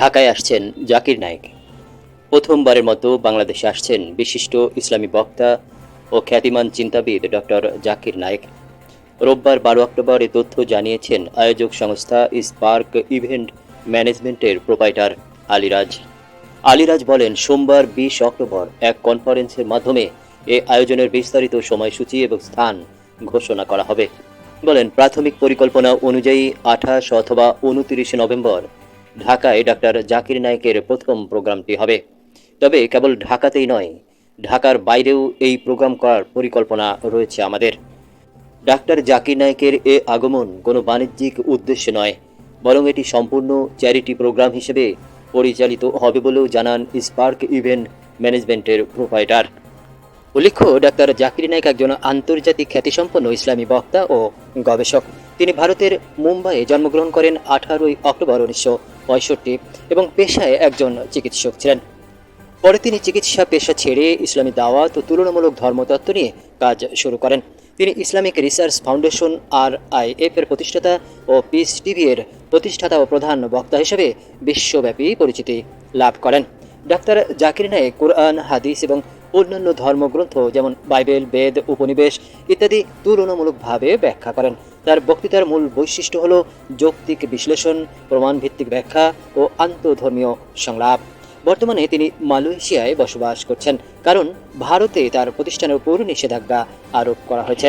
ঢাকায় আসছেন জাকির নায়েক। প্রথমবারের মতো বাংলাদেশে আসছেন বিশিষ্ট ইসলামী বক্তা ও খ্যাতিমান চিন্তাবিদ ডক্টর জাকির নায়েক। রোববার বারো অক্টোবর এ তথ্য জানিয়েছেন আয়োজক সংস্থা স্পার্ক ইভেন্ট ম্যানেজমেন্টের প্রোপাইটার আলিরাজ। আলিরাজ বলেন, সোমবার বিশ অক্টোবর এক কনফারেন্সের মাধ্যমে এ আয়োজনের বিস্তারিত সময়সূচি এবং স্থান ঘোষণা করা হবে। বলেন, প্রাথমিক পরিকল্পনা অনুযায়ী আঠাশ অথবা উনতিরিশে নভেম্বর ঢাকায় ডাক্তার জাকির নায়েকের প্রথম প্রোগ্রামটি হবে। তবে কেবল ঢাকাতেই নয়, ঢাকার বাইরেও এই প্রোগ্রাম করার পরিকল্পনা রয়েছে আমাদের। ডাক্তার জাকির নায়কের এ আগমন কোনো বাণিজ্যিক উদ্দেশ্যে নয়, বরং এটি সম্পূর্ণ চ্যারিটি প্রোগ্রাম হিসেবে পরিচালিত হবে বলেও জানান স্পার্ক ইভেন্ট ম্যানেজমেন্টের প্রোপাইটার উল্লেখ্য, ডাক্তার জাকির নায়ক একজন আন্তর্জাতিক খ্যাতিসম্পন্ন ইসলামী বক্তা ও গবেষক। তিনি ভারতের মুম্বাইয়ে জন্মগ্রহণ করেন আঠারোই অক্টোবর উনিশশো পঁয়ষট্টি এবং পেশায় একজন চিকিৎসক ছিলেন। পরে তিনি চিকিৎসা পেশা ছেড়ে ইসলামী দাওয়াত ও তুলনামূলক ধর্মতত্ত্ব নিয়ে কাজ শুরু করেন। তিনি ইসলামিক রিসার্চ ফাউন্ডেশন আর আইএফ এর প্রতিষ্ঠাতা ও পিস টিভি এর প্রতিষ্ঠাতা ও প্রধান বক্তা হিসেবে বিশ্বব্যাপী পরিচিতি লাভ করেন। ডাক্তার জাকির নায়েক, কোরআন, হাদিস এবং অন্যান্য ধর্মগ্রন্থ যেমন বাইবেল, বেদ, উপনিবেশ ইত্যাদি তুলনামূলকভাবে ব্যাখ্যা করেন। তার বক্তৃতার মূল বৈশিষ্ট্য হল যৌক্তিক বিশ্লেষণ, প্রমাণভিত্তিক ব্যাখ্যা ও আন্তধর্মীয় সংলাপ। বর্তমানে তিনি মালয়েশিয়ায় বসবাস করছেন, কারণ ভারতে তার প্রতিষ্ঠানের উপর নিষেধাজ্ঞা আরোপ করা হয়েছে।